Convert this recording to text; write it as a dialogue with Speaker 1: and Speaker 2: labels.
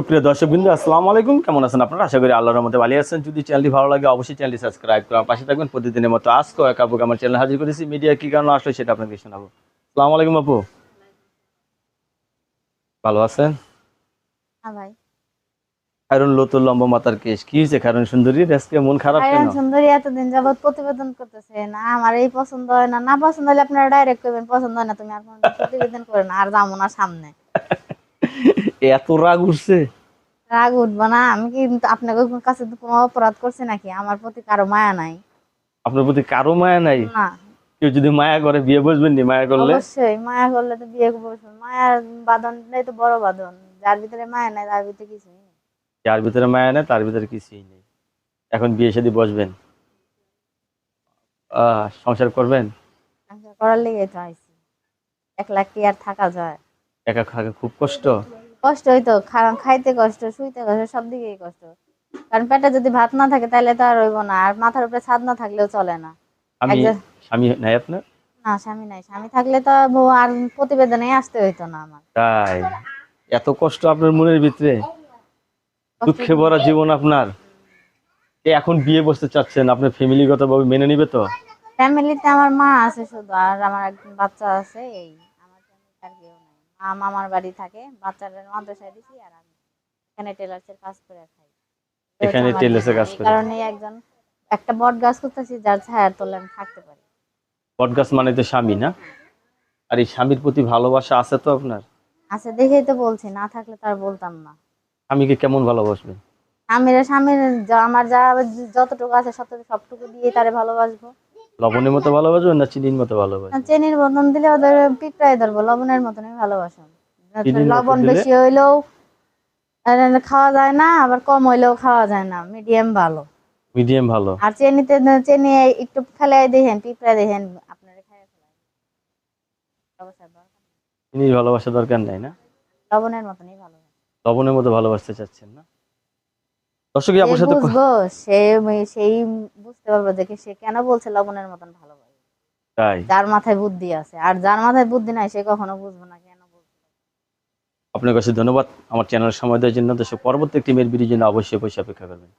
Speaker 1: সুপ্রিয় দর্শক বিন্দু আসসালামু আলাইকুম। কেমন আছেন আপনারা? আশা করি আল্লাহর রহমতে ভালো আছেন। যদি চ্যানেলটি ভালো লাগে অবশ্যই চ্যানেলটি সাবস্ক্রাইব করে আমার পাশে থাকবেন। প্রতিদিনের মতো আজকেও এক আপুকে আমার চ্যানেল হাজির করেছি। মিডিয়া কি কারণে আসলো সেটা আপনাকে শোনাবো। আসসালামু আলাইকুম আপু। ভালো আছেন?
Speaker 2: হ্যাঁ
Speaker 1: লম্বা মাতার কেশ। কি হয়েছে খায়রুন সুন্দরী? আজকে মন খারাপ কেন?
Speaker 2: আয়ান সুন্দরী এতদিন যাবত প্রতিবেদন করতেছে না আমার এই পছন্দ হয় না। না পছন্দ হলে আপনারা ডাইরেক্ট করবেন। পছন্দ হয় না তুমি আর প্রতিবেদন আর যাব না সামনে।
Speaker 1: এত রাগ উঠছে।
Speaker 2: রাগ উঠবো না আমি কিন্তু আপনাকে কাছে কোনো অপরাধ করছি নাকি? আমার প্রতি কারও মায়া নাই।
Speaker 1: আপনার প্রতি কারও মায়া নাই?
Speaker 2: না।
Speaker 1: কেউ যদি মায়া করে বিয়ে বসবেন নি মায়া করলে?
Speaker 2: অবশ্যই মায়া করলে তো বিয়ে বসবো। মায়ার বাঁধনটাই তো বড় বাঁধন। যার ভিতরে মায়া নাই তার ভিতরে কিছুই নেই।
Speaker 1: যার ভিতরে মায়া নেই তার ভিতরে কিছুই নেই। এখন বিয়ে শাদী বসবেন? সংসার করবেন?
Speaker 2: সংসার করার লেগে তো আইছি। একলা কি আর থাকা যায়?
Speaker 1: একা থাকা খুব কষ্ট?
Speaker 2: কষ্ট হইতো খা- খাইতে কষ্ট শুইতে কষ্ট সব দিকেই কষ্ট। কারণ পেটে যদি ভাত না থাকে তাহলে তো আর হইব না আর মাথার উপরে ছাদ না থাকলেও চলে না।
Speaker 1: আমি স্বামী নাই আপনার?
Speaker 2: না স্বামী নাই। স্বামী থাকলে তো বউ আর প্রতিবেদনে আসতে হইতো না আমার।
Speaker 1: তাই? এত কষ্ট আপনার মনের ভিতরে? দুঃখে ভরা জীবন আপনার। এখন বিয়ে বসতে চাচ্ছেন? আপনার ফ্যামিলিগত ভাবে মেনে নিবে তো?
Speaker 2: ফ্যামিলিতে আমার মা আছে শুধু আর আমার একজন বাচ্চা আছে এই। আমার ফ্যামিলিতে আর কেউ মামার বাড়ি থাকে বাচ্চাদের মাদ্রাসায় দিছি আর আমি এখানে টেলার্সের কাজ করে খাই।
Speaker 1: এখানে টেলার্সের কাজ করে।
Speaker 2: কারণে একজন একটা বট গাছ করতেছি যার ছায়ার তলে আমি থাকতে পারি।
Speaker 1: বটগাছ মানে তো স্বামী না? আর এই স্বামীর প্রতি ভালোবাসা আছে তো আপনার?
Speaker 2: আছে দেখেই তো বলছি না থাকলে তো আর বলতাম না।
Speaker 1: স্বামীকে কেমন ভালোবাসবেন?
Speaker 2: স্বামীর স্বামীর আমার যা যতটুকু আছে সবটুকু দিয়ে তারে ভালোবাসবো।
Speaker 1: লবণের মতো ভালোবাসবেন না চিনির মতো ভালোবাসবেন
Speaker 2: চেনির বদন দিলে ওদের পিঁপড়াই ধরবো লবণের মতনই ভালোবাসো। লবণ বেশি হইলেও খাওয়া যায় না আবার কম হইলেও খাওয়া যায় না মিডিয়াম ভালো।
Speaker 1: মিডিয়াম ভালো।
Speaker 2: আর চেনিতে চেনি একটু খেলাই দেখেন পিঁপড়া দেখেন আপনারা খাই
Speaker 1: চিনির ভালোবাসা দরকার নাই না?
Speaker 2: লবণের মতনই ভালো।
Speaker 1: লবণের মতো ভালোবাসতে চাচ্ছেন না? দর্শক আপনার সাথে
Speaker 2: সে সেই বুঝতে পারবে দেখে সে কেন বলছে লবণের মতন ভালোবাসে
Speaker 1: তাই?
Speaker 2: যার মাথায় বুদ্ধি আছে আর যার মাথায় বুদ্ধি নাই সে কখনো বুঝবে না কেন
Speaker 1: আপনার কাছে ধন্যবাদ। আমার চ্যানেল সময় দেওয়ার জন্য দর্শক পরবর্তী একটি মেয়ের ভিডিওর জন্য অবশ্যই পয়সা অপেক্ষা করবেন।